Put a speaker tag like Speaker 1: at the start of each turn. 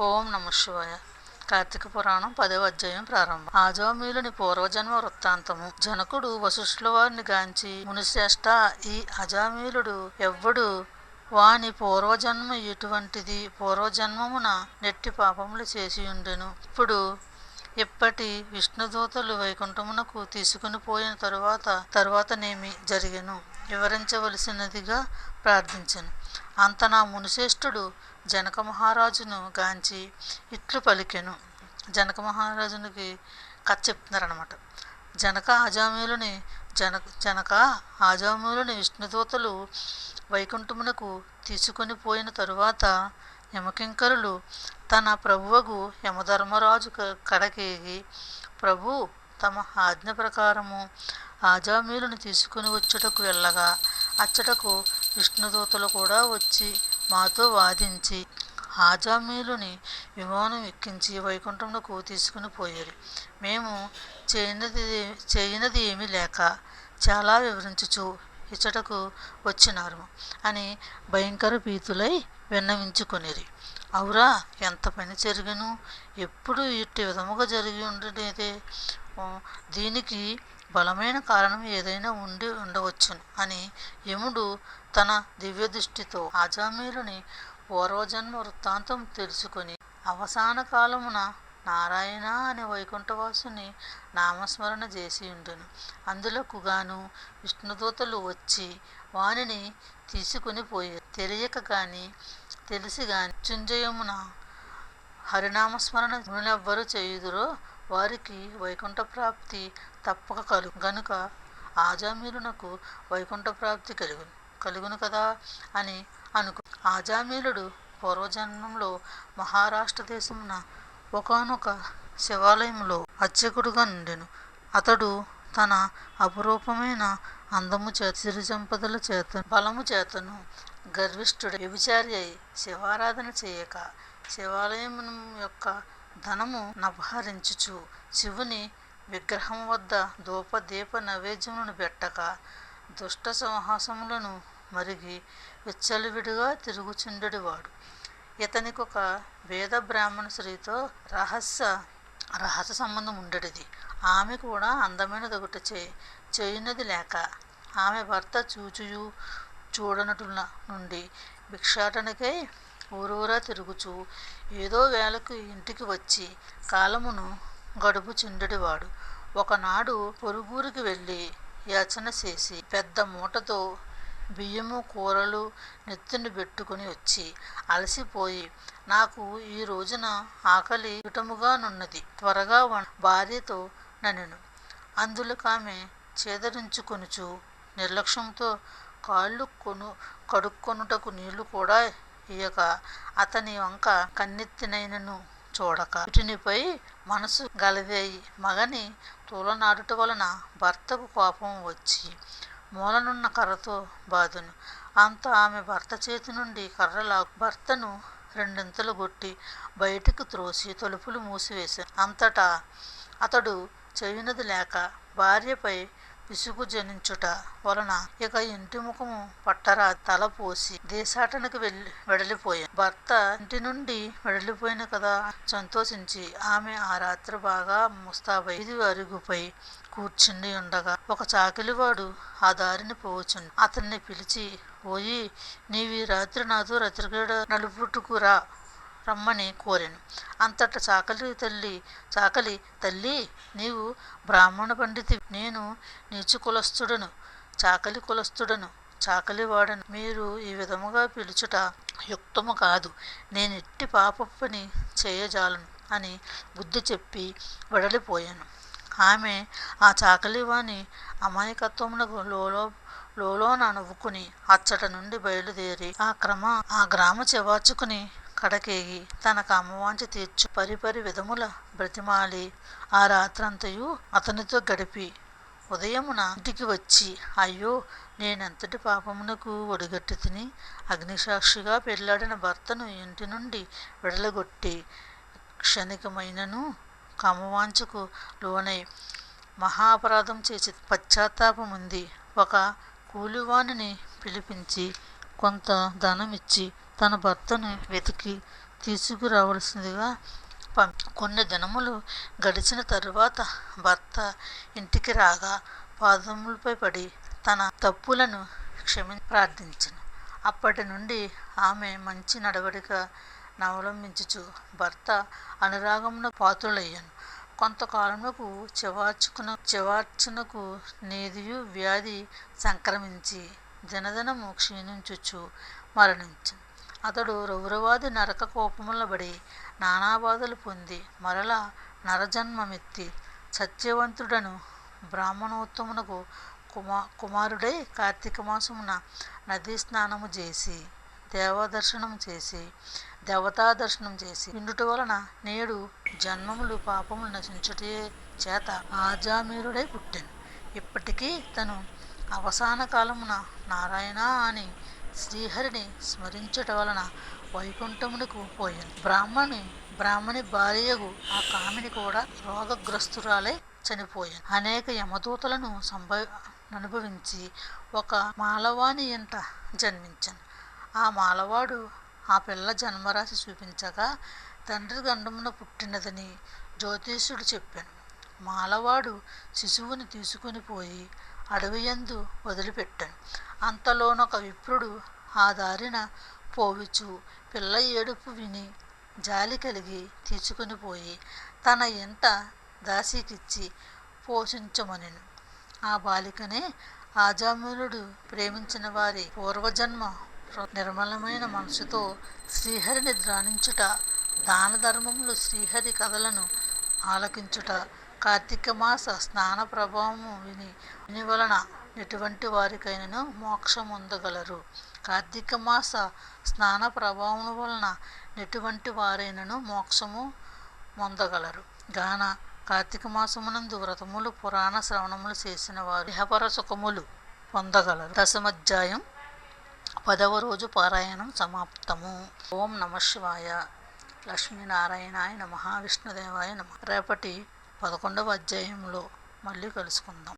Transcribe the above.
Speaker 1: ఓం నమ శివాయ. కార్తీక పురాణం పదవ అధ్యాయం ప్రారంభం. ఆజామీలుని పూర్వజన్మ వృత్తాంతము. జనకుడు వశిష్ఠుల వారిని గాంచి మునిశ్రేష్ట ఈ అజామీలుడు ఎవ్వడు? వాని పూర్వజన్మ ఎటువంటిది? పూర్వజన్మమున నెట్టి పాపములు చేసి ఉండెను. ఇప్పుడు ఇప్పటి విష్ణుదూతలు వైకుంఠమునకు తీసుకుని పోయిన తరువాత తరువాతనేమి జరిగెను? వివరించవలసినదిగా ప్రార్థించను. అంత నా మునిశ్రేష్ఠుడు జనక మహారాజును గాంచి ఇట్లు పలికెను. జనక మహారాజునికి కథ చెప్తున్నారనమాట జనక ఆజామీలుని జన జనక ఆజామీలుని విష్ణుదూతలు వైకుంఠమునకు తీసుకొని పోయిన తరువాత యమకింకరులు తన ప్రభువగు యమధర్మరాజు క- కడకేగి ప్రభు తమ ఆజ్ఞ ప్రకారము ఆజామీలుని తీసుకుని వచ్చుటకు వెళ్ళగా అచ్చటకు విష్ణుదూతలు కూడా వచ్చి మాతో వాదించి ఆజామీలుని విమానం ఎక్కించి వైకుంఠమునకు తీసుకుని పోయారు. మేము చేయనది చేయనది ఏమీ లేక చాలా వివరించుచు ఇచ్చటకు వచ్చినారు అని భయంకర భీతులై విన్నవించుకొనిరి. అవురా ఎంత పని జరిగను? ఎప్పుడు ఇట్టి విధముగా జరిగి ఉండేదే? దీనికి బలమైన కారణం ఏదైనా ఉండి ఉండవచ్చును అని యముడు తన దివ్య దృష్టితో ఆజామీరుని పూర్వజన్మ వృత్తాంతం తెలుసుకొని అవసాన కాలమున నారాయణ అనే వైకుంఠవాసుని నామస్మరణ చేసి ఉండును. అందులకు గాను విష్ణుదూతలు వచ్చి వానిని తీసుకుని పోయి తెలియక గాని తెలిసి గాని చుంజయమున హరినామస్మరణ మునెవ్వరు చేయుదురో వారికి వైకుంఠ ప్రాప్తి తప్పక కలుగు గనుక ఆజామీలునకు వైకుంఠ ప్రాప్తి కలుగు కలుగును కదా అని అనుకు ఆజామీలుడు పూర్వజన్మంలో మహారాష్ట్ర దేశమున ఒకానొక శివాలయంలో అర్చకుడుగా నుండెను. అతడు తన అపురూపమైన అందము చేత సిరిజంపదల చేత బలము చేతను గర్విష్ఠుడు వ్యభిచారి అయి శివారాధన చేయక శివాలయం యొక్క ధనము నపహరించుచు శివుని విగ్రహం వద్ద ధూప దీప నైవేద్యములను పెట్టక దుష్ట సంహాసములను మరిగి విచ్చలవిడిగా తిరుగుచుండెడివాడు. ఇతనికొక వేద బ్రాహ్మణ స్త్రీతో రహస్య రహస్య సంబంధం ఉండేది ఆమె కూడా అందమైన దొగటచే చేయునది లేక ఆమె భర్త చూచుయు చూడనటున్న నుండి భిక్షాటనకై ఊరూరా తిరుగుచూ ఏదో వేళకు ఇంటికి వచ్చి కాలమును గడుపు చిండుడివాడు ఒకనాడు పొరుగురికి వెళ్ళి యాచన చేసి పెద్ద మూటతో బియ్యము కూరలు నెత్తిని పెట్టుకుని వచ్చి అలసిపోయి నాకు ఈ రోజున ఆకలి నున్నది. త్వరగా వం భార్యతో అందులో ఆమె చేదరించుకొనుచు నిర్లక్ష్యంతో కాళ్ళు కొను కడుక్కొనుటకు నీళ్ళు కూడా ఇయ్యక అతని వంక కన్నెత్తినైనను చూడక. వీటినిపై మనసు గలవేయి. మగని తూలనాడుట వలన భర్తకు కోపం వచ్చి మూలనున్న కర్రతో బాదును. అంత ఆమె భర్త చేతి నుండి కర్రలా భర్తను రెండింతలు కొట్టి బయటికి త్రోసి తలుపులు మూసివేశాను. అంతటా అతడు చేయనది లేక భార్యపై విసుగు జనించుట వలన ఇక ఇంటి ముఖము పట్టరా తల పోసి దేశాటనకు వెళ్ళి వెడలిపోయాను భర్త ఇంటి నుండి వెడలిపోయిన కదా సంతోషించి ఆమె ఆ రాత్రి బాగా ముస్తాబై ఇది అరుగుపై కూర్చుండి ఉండగా ఒక చాకిలివాడు ఆ దారిని పోవచ్చుండు అతన్ని పిలిచి పోయి నీవి రాత్రి నాతో రతిగడ నలుపుట్టుకురా రమ్మని కోరాను. అంతట చాకలి తల్లి చాకలి తల్లి నీవు బ్రాహ్మణ పండితి నేను నీచు కులస్థుడను చాకలి కులస్థుడను చాకలి వాడను. మీరు ఈ విధముగా పిలుచుట యుక్తము కాదు. నేను ఎట్టి పాపని చేయజాలను అని బుద్ధి చెప్పి వెడలిపోయాను. ఆమె ఆ చాకలివాని అమాయకత్వమునకు లోలో లోలోన నవ్వుకుని అచ్చట నుండి బయలుదేరి ఆ క్రమ ఆ గ్రామ చెవాచుకుని కడకేగి తన కామవాంచి తీర్చు పరిపరి విధముల బ్రతిమాలి. ఆ రాత్రంతయు అతనితో గడిపి ఉదయమున ఇంటికి వచ్చి అయ్యో నేనెంతటి పాపమునకు ఒడిగట్టి తిని అగ్నిసాక్షిగా పెళ్ళాడిన భర్తను ఇంటి నుండి విడలగొట్టి క్షణికమైనను కామవాంఛకు లోనై మహాపరాధం చేసి పశ్చాత్తాపం పశ్చాత్తాపముంది. ఒక కూలివాణిని పిలిపించి కొంత ధనం ఇచ్చి తన భర్తను వెతికి తీసుకురావలసిందిగా కొన్ని దినములు గడిచిన తరువాత భర్త ఇంటికి రాగా పాదములపై పడి తన తప్పులను క్షమి ప్రార్థించను. అప్పటి నుండి ఆమె మంచి నడవడిక నవలంబించుచు భర్త అనురాగమున పాత్రులయ్యాను. కొంతకాలమునకు చివార్చుకున చివార్చునకు నేదియు వ్యాధి సంక్రమించి దినదినము క్షీణించుచు మరణించను. అతడు రౌరవాది నరక కోపములబడి నానాబాధలు పొంది మరలా నరజన్మమెత్తి సత్యవంతుడను బ్రాహ్మణోత్తమునకు కుమా కుమారుడై కార్తీక మాసమున నదీ స్నానము చేసి దేవదర్శనం చేసి దేవతా దర్శనం చేసి ఇండుట వలన నేడు జన్మములు పాపములు నశించుటే చేత ఆజామీరుడై పుట్టాను. ఇప్పటికీ తను అవసాన కాలమున నారాయణ అని శ్రీహరిని స్మరించటం వలన వైకుంఠమునకు పోయాను. బ్రాహ్మణి బ్రాహ్మణి భార్యకు ఆ కామిని కూడా రోగగ్రస్తురాలై చనిపోయాను. అనేక యమదూతలను సంభవ అనుభవించి ఒక మాలవాణి ఇంట జన్మించాను. ఆ మాలవాడు ఆ పిల్ల జన్మరాశి చూపించగా తండ్రి గండమున పుట్టినదని జ్యోతిష్యుడు చెప్పాను. మాలవాడు శిశువుని తీసుకుని పోయి అడవియందు వదిలిపెట్టాను. అంతలోనొక విప్రుడు ఆ దారిన పోవిచు పిల్ల ఏడుపు విని జాలి కలిగి తీసుకుని పోయి తన ఇంట దాసికిచ్చి పోషించమనెను. ఆ బాలికనే ఆజామునుడు ప్రేమించిన వారి పూర్వజన్మ నిర్మలమైన మనసుతో శ్రీహరిని ధ్యానించుట దాన ధర్మములు శ్రీహరి కథలను ఆలకించుట కార్తీక మాస స్నాన ప్రభావము విని విని వలన ఎటువంటి వారికైనను మోక్షం ఉందగలరు కార్తీక మాస స్నాన ప్రభావం వలన ఎటువంటి వారైనను మోక్షము పొందగలరు. గాన కార్తీక మాసమునందు వ్రతములు పురాణ శ్రవణములు చేసిన వారు దేహపర సుఖములు పొందగలరు. దశమధ్యాయం పదవ రోజు పారాయణం సమాప్తము. ఓం నమ శివాయ. లక్ష్మీనారాయణాయ నమ విష్ణుదేవాయ నమ. రేపటి పదకొండవ అధ్యాయంలో మళ్ళీ కలుసుకుందాం.